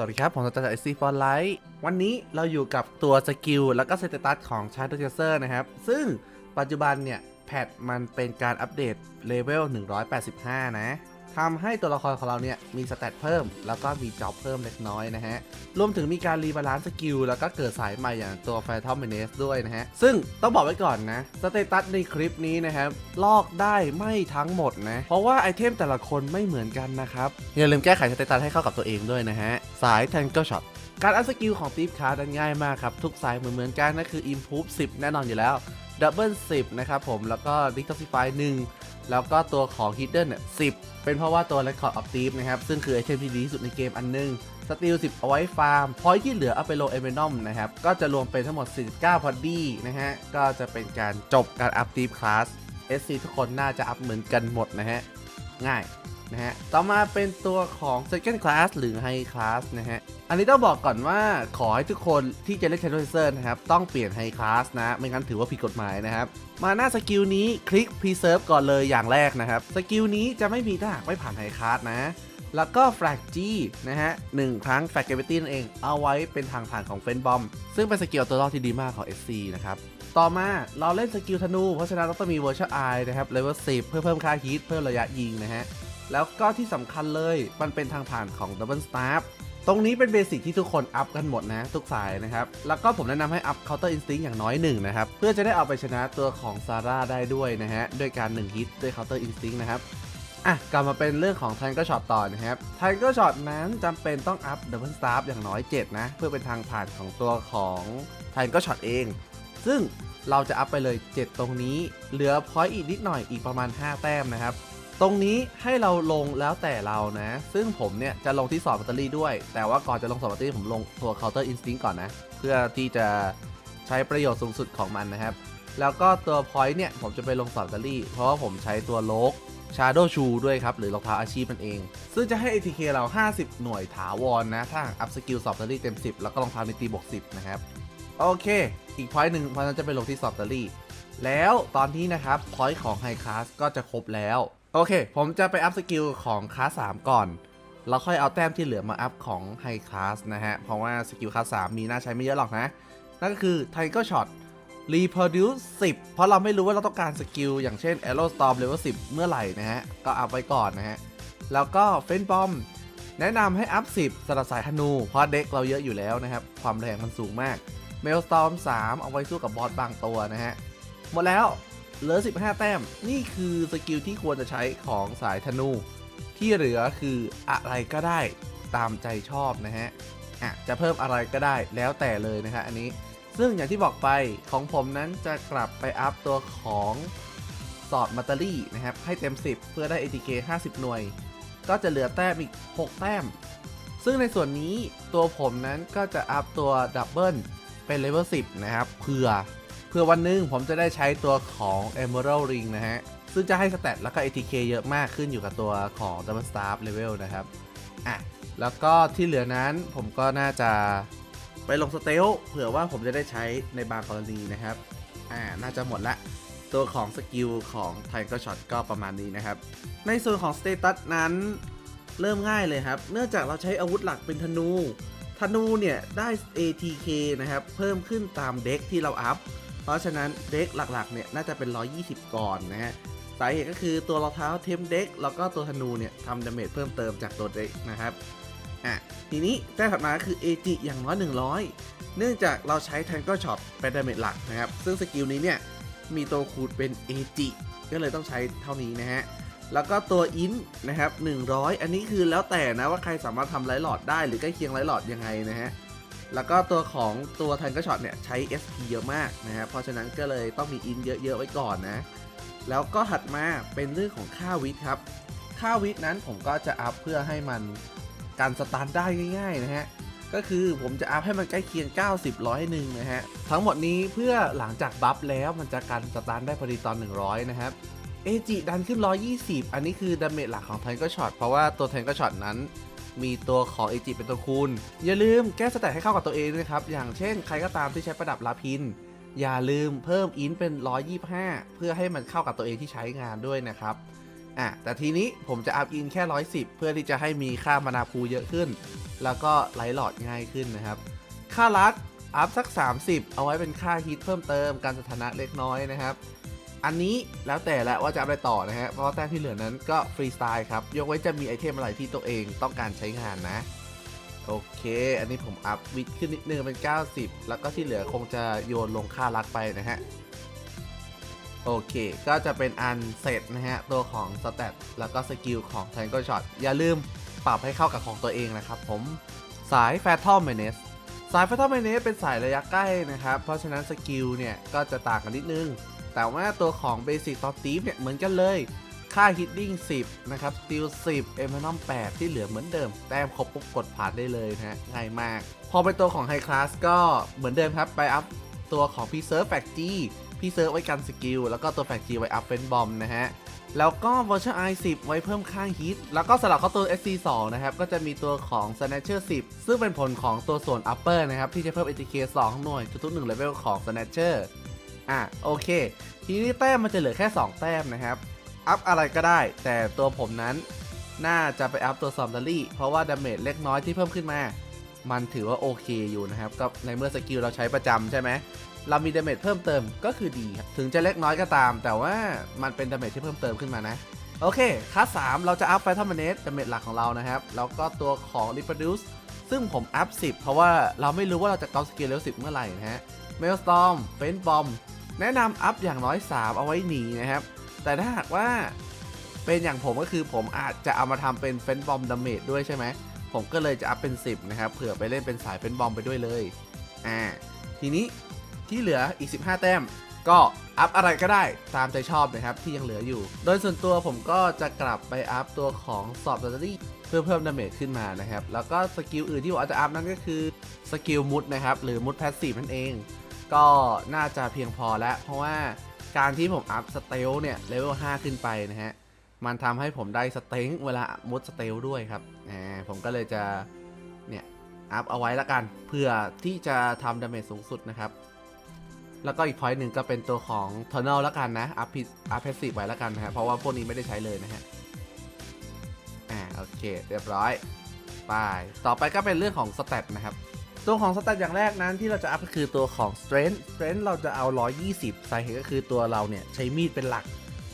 สวัสดีครับ ผมสตาร์จากไอซีฟอร์ไลท์วันนี้เราอยู่กับตัวสกิลแล้วก็สเตตัสของชาร์ d เ c อร์นะครับ ซึ่งปัจจุบันเนี่ย แพทมันเป็นการอัปเดตเลเวล 185 นะ ทำให้ตัวละครของเราเนี่ยมีสเตตเพิ่ม แล้วก็มีจ็อบเพิ่มเล็กน้อยนะฮะ รวมถึงมีการรีบาลานซ์สกิลแล้วก็เกิดสายใหม่อย่างตัว p h a n t o m m a n e s ด้วยนะฮะ ซึ่งต้องบอกไว้ก่อนนะสเตตัสในคลิปนี้นะครับลอกได้ไม่ทั้งหมดนะ เพราะว่าไอเทมแต่ละคนไม่เหมือนกันนะครับอย่าลืมแก้ไขสเตตัสให้เข้ากับตัวเองด้วยนะฮะสาย Tangle Shot การอัพสกิลของตีฟคาร์ดง่ายมากครับทุกสายเหมือนเหมือนกันนั่นคือ Improve 10 แน่นอนอยู่แล้ว Double 10นะครับผมแล้วก็ Detoxify 1แล้วก็ตัวของ Hidden เนี่ย10เป็นเพราะว่าตัว Record of Thief นะครับ ซึ่งคือไอเทมที่ดีที่สุดในเกมอันหนึงสตีล10 เอาไว้ฟาร์ม พอยที่เหลือเอาไปโลเอเมนอมนะครับ ก็จะรวมเป็นทั้งหมด 49 พอดีนะฮะ ก็จะเป็นการจบการอัพตีฟคลาส SC ทุกคนน่าจะอัพเหมือนกันหมดนะฮะ ง่าย นะฮะ ต่อมาเป็นตัวของ Second Class หรือ High Class นะฮะ อันนี้ต้องบอกก่อนว่าขอให้ทุกคนที่จะเล่น Shadow Dancer นะครับ ต้องเปลี่ยน High Class นะ ไม่งั้นถือว่าผิดกฎหมายนะครับ มาหน้าสกิลนี้คลิก Preserve ก่อนเลยอย่างแรกนะครับ สกิลนี้จะไม่มีถ้าหากไม่ผ่าน High Class นะแล้วก็ Frag G นะฮะหนึ่งครั้ง Frag Gravity นั่นเอง เอาไว้เป็นทางผ่านของเฟนบอม ซึ่งเป็นสกิลตัวรอดที่ดีมากของ SC นะครับ ต่อมาเราเล่นสกิลธนู เพราะฉะนั้นเราต้องมี Virtual Eye นะครับ Level 10เพื่อเพิ่มค่าฮิตเพิ่มระยะยิงนะฮะ แล้วก็ที่สำคัญเลยมันเป็นทางผ่านของ Double Staff ตรงนี้เป็นเบสิกที่ทุกคนอัพกันหมดนะทุกสายนะครับ แล้วก็ผมแนะนำให้อัพ Counter Instinct อย่างน้อยหนึ่งนะครับ เพื่อจะได้เอาไปชนะตัวของซาร่าได้ด้วยนะฮะ ด้วยการ1ฮิตด้วย Counter Instinct นะครับอะกลับมาเป็นเรื่องของ Tangle Shot ต่อนะครับ Tangle Shot นั้นจำเป็นต้องอัพ Double Staff อย่างน้อย 7 นะ เพื่อเป็นทางผ่านของตัวของ Tangle Shot เอง ซึ่งเราจะอัพไปเลย 7 ตรงนี้ เหลือพอยต์อีกนิดหน่อยอีกประมาณ 5 แต้มนะครับ ตรงนี้ให้เราลงแล้วแต่เรานะ ซึ่งผมเนี่ยจะลงที่สอบแบตเตอรี่ด้วย แต่ว่าก่อนจะลงสอบแบตเตอรี่ผมลงตัว Counter Instinct ก่อนนะ เพื่อที่จะใช้ประโยชน์สูงสุดของมันนะครับ แล้วก็ตัว point เนี่ยผมจะไปลงสอบแบตเตอรี่ เพราะว่าผมใช้ตัวโลก Shadow Shoe ด้วยครับ หรือรองเท้าอาชีพมันเอง ซึ่งจะให้ ATK เรา 50 หน่วยถาวรนะถ้าอัพสกิลสอบแบตเตอรี่เต็ม 10 แล้วก็รองเท้าในตีบวก 10 นะครับ โอเค อีก point หนึ่งเพราะฉะนั้นจะไปลงที่สอบแบตเตอรี่ แล้วตอนนี้นะครับ point ของ High Class ก็จะครบแล้ว โอเค ผมจะไปอัพสกิลของคลาส3ก่อน แล้วค่อยเอาแต้มที่เหลือมาอัพของ High Class นะฮะ เพราะว่าสกิลคลาส3มีน่าใช้ไม่เยอะหรอกนะ นั่นก็คือ Tiger Shot Reproduce 10เพราะเราไม่รู้ว่าเราต้องการสกิล อย่างเช่น Arrow Storm Level 10เมื่อไหร่นะฮะ ก็อัพไว้ก่อนนะฮะ แล้วก็ f e n Bomb แนะนำให้อัพ10สำหรับสายธนู เพราะเด็กเราเยอะอยู่แล้วนะครับ ความแรงมันสูงมาก Maelstrom 3เอาไว้สู้กับบอสบางตัวนะฮะ หมดแล้ว เหลือ 15 แต้ม นี่คือสกิลที่ควรจะใช้ของสายธนู ที่เหลือคืออะไรก็ได้ตามใจชอบนะฮะอะจะเพิ่มอะไรก็ได้แล้วแต่เลยนะฮะอันนี้ ซึ่งอย่างที่บอกไปของผมนั้นจะกลับไปอัพตัวของสอดมัตเตอรี่นะครับ ให้เต็ม 10 เพื่อได้ ATK 50 หน่วย ก็จะเหลือแต้มอีก 6 แต้ม ซึ่งในส่วนนี้ตัวผมนั้นก็จะอัพตัวดับเบิลเป็นเลเวล 10 นะครับเพื่อ เพื่อวันหนึงผมจะได้ใช้ตัวของ Emerald Ring นะฮะ ซึ่งจะให้สเตตแล้วก็ ATK เยอะมากขึ้นอยู่กับตัวของ Double Staff Level นะครับ อะ แล้วก็ที่เหลือนั้นผมก็น่าจะไปลงสเตลเผื่อว่าผมจะได้ใช้ในบางกรณีนะครับ อ่า น่าจะหมดละ ตัวของสกิลของ Tiger Shot ก็ประมาณนี้นะครับ ในส่วนของสเตตัสนั้นเริ่มง่ายเลยครับ เนื่องจากเราใช้อาวุธหลักเป็นธนู ธนูเนี่ยได้ ATK นะครับ เพิ่มขึ้นตามเด็กที่เราอัพ เพราะฉะนั้นเด็กหลักๆเนี่ยน่าจะเป็น 120 ก่อนนะฮะสาเหตุก็คือตัวรองเท้าเทมเด็กแล้วก็ตัวธนูเนี่ยทำดาเมจเพิ่มเติมจากตัวเด็กนะครับอะทีนี้แต้มถัดมาคือ AG อย่างน้อย 100 เนื่องจากเราใช้ Tangle Shot เป็นดาเมจหลักนะครับซึ่งสกิลนี้เนี่ยมีตัวคูณเป็น AG ก็เลยต้องใช้เท่านี้นะฮะแล้วก็ตัวอินนะครับ100 อันนี้คือแล้วแต่นะว่าใครสามารถทำไลท์หลอดได้หรือใกล้เคียงไลท์หลอดยังไงนะฮะ แล้วก็ตัวของตัวทันก็ช็อตเนี่ยใช้ SP เยอะมากนะฮะเพราะฉะนั้นก็เลยต้องมีอินเยอะๆไว้ก่อนนะ แล้วก็ถัดมาเป็นเรื่องของค่าวิทครับ ค่าวิทนั้นผมก็จะอัพเพื่อให้มันการสตาร์ทได้ง่าย ๆ นะฮะก็คือผมจะอัพให้มันใกล้เคียง 90 ร้อยหนึ่งนะฮะ ทั้งหมดนี้เพื่อหลังจากบัฟแล้วมันจะการสตาร์ทได้พอดีตอน 100 นะครับ เอจิดันขึ้น 120 อันนี้คือดาเมจหลักของแทนก็ช็อตเพราะว่าตัวแทนก็ช็อตนั้น มีตัวของเอจิเป็นตัวคูณ อย่าลืมแก้สแตทให้เข้ากับตัวเองด้วยครับ อย่างเช่นใครก็ตามที่ใช้ประดับลาพิน อย่าลืมเพิ่มอินเป็น 125 เพื่อให้มันเข้ากับตัวเองที่ใช้งานด้วยนะครับอะแต่ทีนี้ผมจะอัพอินแค่ 110 เพื่อที่จะให้มีค่ามานาพูเยอะขึ้น แล้วก็ไลท์หลอดง่ายขึ้นนะครับ ค่ารัดอัพสัก 30 เอาไว้เป็นค่าฮิตเพิ่มเติมการสถานะเล็กน้อยนะครับ อันนี้แล้วแต่ละว่าจะอาไปต่อนะฮะ เพราะแต้มที่เหลือนั้นก็ฟรีสไตล์ครับ ยกเว้จะมีไอเทมอะไรที่ตัวเองต้องการใช้งานนะ โอเค อันนี้ผมอัพวิดขึ้นนิดนึงเป็น 90 แล้วก็ที่เหลือคงจะโยนลงค่ารักไปนะฮะ โอเค ก็จะเป็นอันเสร็จนะฮะ ตัวของสเตตแล้วก็สกิลของ Tangle Shot อย่าลืมปรับให้เข้ากับของตัวเองนะครับผม สาย Fatal Menace สาย Fatal Menace เป็นสายระยะใกล้นะครับ เพราะฉะนั้นสกิลเนี่ยก็จะต่างกันนิดนึง แต่ว่าตัวของ Basic t o p t e e เนี่ยเหมือนกันเลย ค่า Hitting 10 นะครับ Steel 10 e m a n u m 8 ที่เหลือเหมือนเดิม แต้มครบปุ๊บกดผ่านได้เลยนะฮะง่ายมาก พอเป็นตัวของ High Class ก็เหมือนเดิมครับ ไปอัพตัวของ Preserve f a c G พี่เซิร์ฟไว้กันสกิล แล้วก็ตัวแฟกจีไว้อัพเป็นบอมนะฮะ แล้วก็ Virtual Eye 10 ไว้เพิ่มค่าฮิต แล้วก็สลับเข้าตัว SC 2นะครับ ก็จะมีตัวของ Snatcher 10 ซึ่งเป็นผลของตัวส่วน Upper นะครับ ที่จะเพิ่ม ATK 2 หน่วยทุกๆ1เลเวลของ Snatcher อะโอเค ทีนี้แต้มมันจะเหลือแค่ 2 แต้มนะครับ อัพอะไรก็ได้ แต่ตัวผมนั้นน่าจะไปอัพตัวซอมดัลลี่ เพราะว่าดาเมจเล็กน้อยที่เพิ่มขึ้นมา มันถือว่าโอเคอยู่นะครับ ก็ในเมื่อสกิลเราใช้ประจำใช่ไหม เรามีดาเมจเพิ่มเติมก็คือดีครับถึงจะเล็กน้อยก็ตาม แต่ว่ามันเป็นดาเมจที่เพิ่มเติมขึ้นมานะ โอเคคัส3เราจะอัพไฟทัมเนสดาเมจหลักของเรานะครับ แล้วก็ตัวของ Reproduce ซึ่งผมอัพ10 เพราะว่าเราไม่รู้ว่าเราจะเกาสกิลเลเวล10 เมื่อไหร่นะฮะ Maelstrom เฟนบอม แนะนำอัพอย่างน้อย 3 เอาไว้หนีนะครับ แต่ถ้าหากว่าเป็นอย่างผมก็คือผมอาจจะเอามาทำเป็นเฟนบอมดาเมจด้วยใช่ไหม ผมก็เลยจะอัพเป็น 10 นะครับ เผื่อไปเล่นเป็นสายเฟนบอมไปด้วยเลย อ่า ทีนี้ที่เหลืออีก 15 แต้ม ก็อัพอะไรก็ได้ตามใจชอบนะครับที่ยังเหลืออยู่ โดยส่วนตัวผมก็จะกลับไปอัพตัวของสอบดัตเตอรี่เพื่อเพิ่มดาเมจขึ้นมานะครับ แล้วก็สกิลอื่นที่ผมอาจจะอัพนั่นก็คือสกิลมุดนะครับ หรือมุดแพสซีฟนั่นเอง ก็น่าจะเพียงพอแล้ว เพราะว่าการที่ผมอัพสเตลเนี่ยเลเวล5ขึ้นไปนะฮะ มันทำให้ผมได้สเต็งเวลามุดสเตลด้วยครับอ่าผมก็เลยจะ เนี่ย อัพเอาไว้ละกัน เพื่อที่จะทำดาเมจสูงสุดนะครับ แล้วก็อีกพอยต์หนึ่งก็เป็นตัวของ t u r n e l แล้วกันนะ อัพพิอัพเพสซีฟไว้ล้วกันนะฮะ เพราะว่าพวกนี้ไม่ได้ใช้เลยนะฮะ อ่าโอเค เรียบร้อยไปต่อไปก็เป็นเรื่องของสเตตนะครับ ตัวของสเตตอย่างแรกนั้นที่เราจะอัพก็คือตัวของ strength strength เราจะเอา 120 สาเหตุก็คือตัวเราเนี่ยใช้มีดเป็นหลัก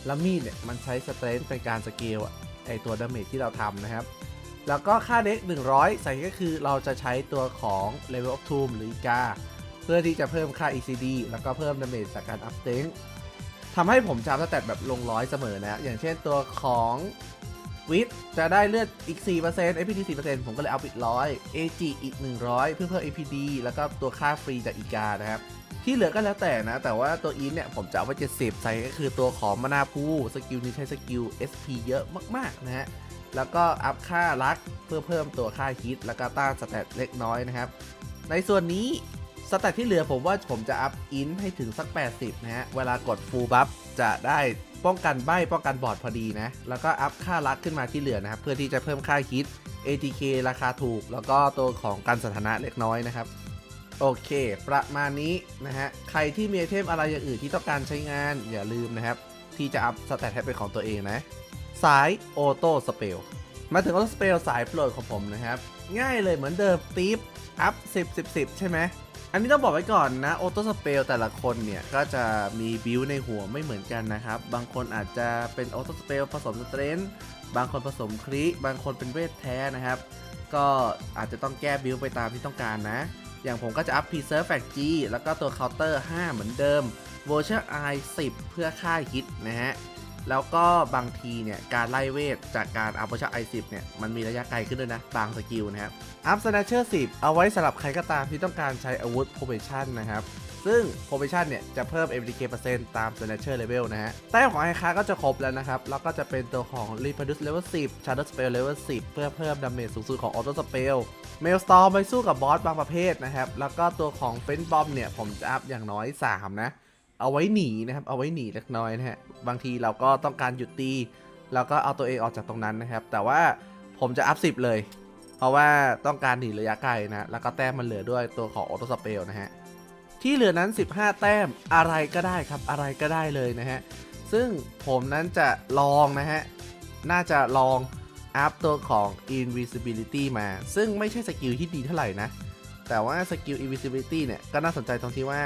แล้วมีดเนี่ยมันใช้ strength เป็นการสเกลไอตัวดาเมจที่เราทำนะครับ แล้วก็ค่าเด็ก 100 สาเหตุก็คือเราจะใช้ตัวของ level of tomb หรือกาเพื่อที่จะเพิ่มค่า ECD แล้วก็เพิ่มดาเมจจากการอัพเต็งทำให้ผมจำสแตทแบบลงร้อยเสมอนะ อย่างเช่นตัวของ วิทจะได้เลือดอีก 4% APD 4%ผมก็เลยเอาไปร้อย AG อีก 100 เพื่อเพิ่ม APD แล้วก็ตัวค่าฟรีจากอีกานะครับ ที่เหลือก็แล้วแต่นะ แต่ว่าตัวอินเนี่ย ผมจะเอาไว้ 70 ใส่ก็คือตัวของมานาพูสกิลนี้ใช้สกิล SP เยอะมาก ๆ นะฮะ แล้วก็อัพค่ารักเพื่อเพิ่มตัวค่าฮิตแล้วก็ต้านสแตทเล็กน้อยนะครับ ในส่วนนี้สแตทที่เหลือผมว่าผมจะอัพอินให้ถึงสัก 80 นะฮะ เวลากดฟูลบัฟจะได้ ป้องกันใบป้องกันบอดพอดีนะ แล้วก็อัพค่ารักขึ้นมาที่เหลือนะครับ เพื่อที่จะเพิ่มค่าฮิต ATK ราคาถูก แล้วก็ตัวของการสถานะเล็กน้อยนะครับ โอเค ประมาณนี้นะฮะ ใครที่มีไอเทมอะไรอย่างอื่นที่ต้องการใช้งานอย่าลืมนะครับ ที่จะอัพสแตทให้เป็นของตัวเองนะ สายออโต้สเปลมาถึงออโต้สเปลสายโปรดของผมนะครับ ง่ายเลยเหมือนเดิมตีฟอัพ 10 10 10 ใช่ไหม อันนี้ต้องบอกไว้ก่อนนะ ออโต้สเปลแต่ละคนเนี่ย ก็จะมีบิวในหัวไม่เหมือนกันนะครับ บางคนอาจจะเป็นออโต้สเปลผสมสเตรนท์บางคนผสมคลิบางคนเป็นเวทแท้นะครับ ก็อาจจะต้องแก้บิวไปตามที่ต้องการนะ อย่างผมก็จะอัพ Preserve Fact G แล้วก็ตัว Counter 5เหมือนเดิม v o c h e r Eye 10 เพื่อค่าฮิตนะฮะ แล้วก็บางทีเนี่ยการไล่เวทจากการอัพ v o c h e r Eye 10เนี่ยมันมีระยะไกลขึ้นด้วยนะ บางสกิลนะครับอัพ Snatcher 10เอาไว้สำหรับใครก็ตามที่ต้องการใช้อาวุธ Probation นะครับซึ่ง Probation เนี่ยจะเพิ่ม MDK เปอร์เซ็นต์ตาม Snatcher Level นะฮะแต้มของไอคาก็จะครบแล้วนะครับ แล้วก็จะเป็นตัวของ Reproduce Level 10 Shadow Spell Level 10 เพื่อเพิ่มดาเมจสูงสุดของ Auto Spell เมลสตอร์ไปสู้กับบอสบางประเภทนะครับ แล้วก็ตัวของเฟนบอมเนี่ย ผมจะอัพอย่างน้อย 3 นะ เอาไว้หนีนะครับ เอาไว้หนีเล็กน้อยนะฮะ บางทีเราก็ต้องการหยุดตี แล้วก็เอาตัวเองออกจากตรงนั้นนะครับ แต่ว่าผมจะอัพ10เลย เพราะว่าต้องการหนีระยะไกลนะ แล้วก็แต้มมันเหลือด้วยตัวของออโตสเปลนะฮะ ที่เหลือนั้น 15 แต้มอะไรก็ได้ครับ อะไรก็ได้เลยนะฮะ ซึ่งผมนั้นจะลองนะฮะ น่าจะลองอัพตัวของ invisibility มา ซึ่งไม่ใช่สกิลที่ดีเท่าไหร่นะ แต่ว่าสกิล invisibility เนี่ย ก็น่าสนใจตรงที่ว่า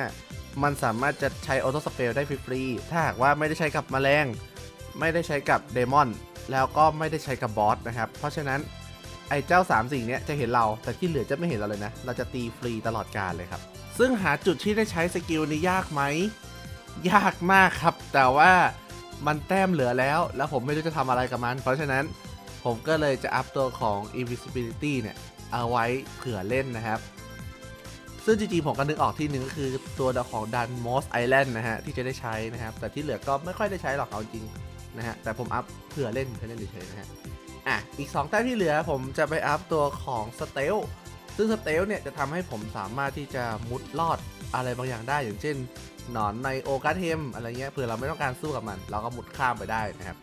มันสามารถจะใช้ auto spell ได้ฟรีๆถ้าหากว่าไม่ได้ใช้กับแมลง ไม่ได้ใช้กับเดมอน แล้วก็ไม่ได้ใช้กับบอสนะครับ เพราะฉะนั้นไอ้เจ้า 3 สิ่งเนี้ยจะเห็นเรา แต่ที่เหลือจะไม่เห็นเราเลยนะ เราจะตีฟรีตลอดกาลเลยครับ ซึ่งหาจุดที่ได้ใช้สกิลนี้ยากไหม ยากมากครับ แต่ว่ามันแต้มเหลือแล้ว แล้วผมไม่รู้จะทำอะไรกับมัน เพราะฉะนั้นผมก็เลยจะอัพตัวของ invisibility เนี่ย เอาไว้เผื่อเล่นนะครับ ซึ่งจริงๆผมก็นึกออกที่หนึ่งก็คือตัวของดันมอสไอแลนด์นะฮะ ที่จะได้ใช้นะครับ แต่ที่เหลือก็ไม่ค่อยได้ใช้หรอกเอาจริงนะฮะ แต่ผมอัพเผื่อเล่นเพื่อเล่นเฉยๆนะฮะ อะ อีก 2 แต้มที่เหลือผมจะไปอัพตัวของสเตลซึ่งสเตลเนี่ยจะทำให้ผมสามารถที่จะมุดลอดอะไรบางอย่างได้ อย่างเช่น หนอนในโอกาเทมอะไรเงี้ยเผื่อเราไม่ต้องการสู้กับมัน เราก็มุดข้ามไปได้นะครับ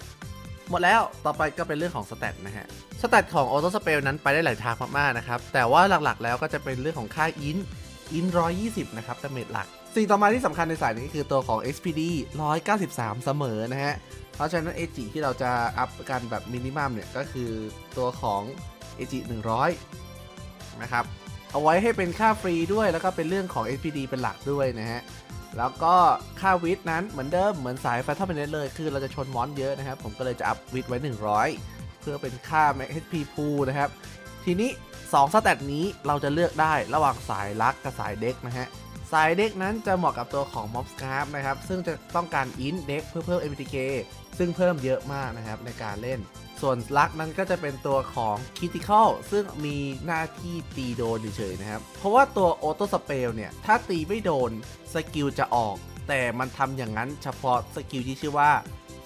หมดแล้วต่อไปก็เป็นเรื่องของสเตตนะฮะสเตตของออโต้สเปลนั้นไปได้หลายทางมากๆนะครับแต่ว่าหลักๆแล้วก็จะเป็นเรื่องของค่าอิน อิน120นะครับดาเมจหลัก สิ่งต่อมาที่สำคัญในสายนี้คือตัวของ XPD 193 เสมอนะฮะ เพราะฉะนั้น AG ที่เราจะอัพกันแบบมินิมัมเนี่ย ก็คือตัวของ AG 100 นะครับ เอาไว้ให้เป็นค่าฟรีด้วยแล้วก็เป็นเรื่องของ SPD เป็นหลักด้วยนะฮะแล้วก็ค่าวิทนั้นเหมือนเดิมเหมือนสายไฟทับเป็นเลย คือเราจะชนมอนเยอะนะครับ ผมก็เลยจะอัพวิทไว้ 100 เพื่อเป็นค่า HP pool นะครับ ทีนี้ 2สแตทนี้เราจะเลือกได้ระหว่างสายลักกับสายเด็กนะฮะ สายเด็กนั้นจะเหมาะกับตัวของ Mob Scarf นะครับ ซึ่งจะต้องการอินเด็กเพื่อเพิ่ม MTK ซึ่งเพิ่มเยอะมากนะครับในการเล่น ส่วนลักนั้นก็จะเป็นตัวของ Critical ซึ่งมีหน้าที่ตีโดนเฉยๆนะครับ เพราะว่าตัว Auto Spell เนี่ย ถ้าตีไม่โดนสกิลจะออก แต่มันทำอย่างนั้นเฉพาะสกิลที่ชื่อว่า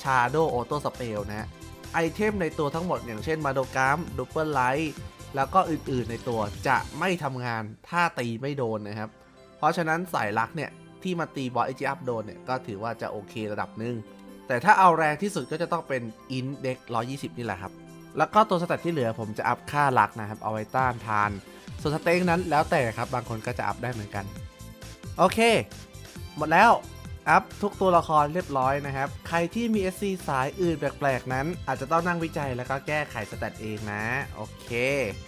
Shadow Auto Spell นะฮะไอเทมในตัวทั้งหมดอย่างเช่นมาโดกามดูเปิลไลท์ แล้วก็อื่นๆในตัวจะไม่ทำงานถ้าตีไม่โดนนะครับ เพราะฉะนั้นสายลักเนี่ยที่มาตีบอสเอจิอัพโดนเนี่ยก็ถือว่าจะโอเคระดับหนึ่งแต่ถ้าเอาแรงที่สุดก็จะต้องเป็นอินเด็ก120 นี่แหละครับ แล้วก็ตัวสแตทที่เหลือผมจะอัพค่าลักนะครับเอาไว้ต้านทาน ส่วนสเต็งนั้นแล้วแต่ครับบางคนก็จะอัพได้เหมือนกัน โอเค หมดแล้ว อัพทุกตัวละครเรียบร้อยนะครับ ใครที่มี SC สายอื่นแปลกๆ นั้น อาจจะต้องนั่งวิจัยแล้วก็แก้ไขสแตทเองนะ โอเค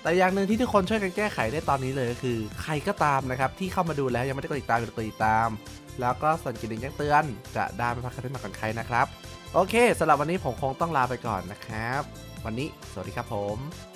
แต่อย่างหนึ่งที่ทุกคนช่วยกันแก้ไขได้ตอนนี้เลยก็คือ ใครก็ตามนะครับที่เข้ามาดูแล้วยังไม่ได้กดติดตามกดติดตาม แล้วก็สั่นกระดิ่งแจ้งเตือน จะได้ไม่พลาดคลิปใหม่ก่อนใครนะครับ โอเคสำหรับวันนี้ผมคงต้องลาไปก่อนนะครับ วันนี้สวัสดีครับผม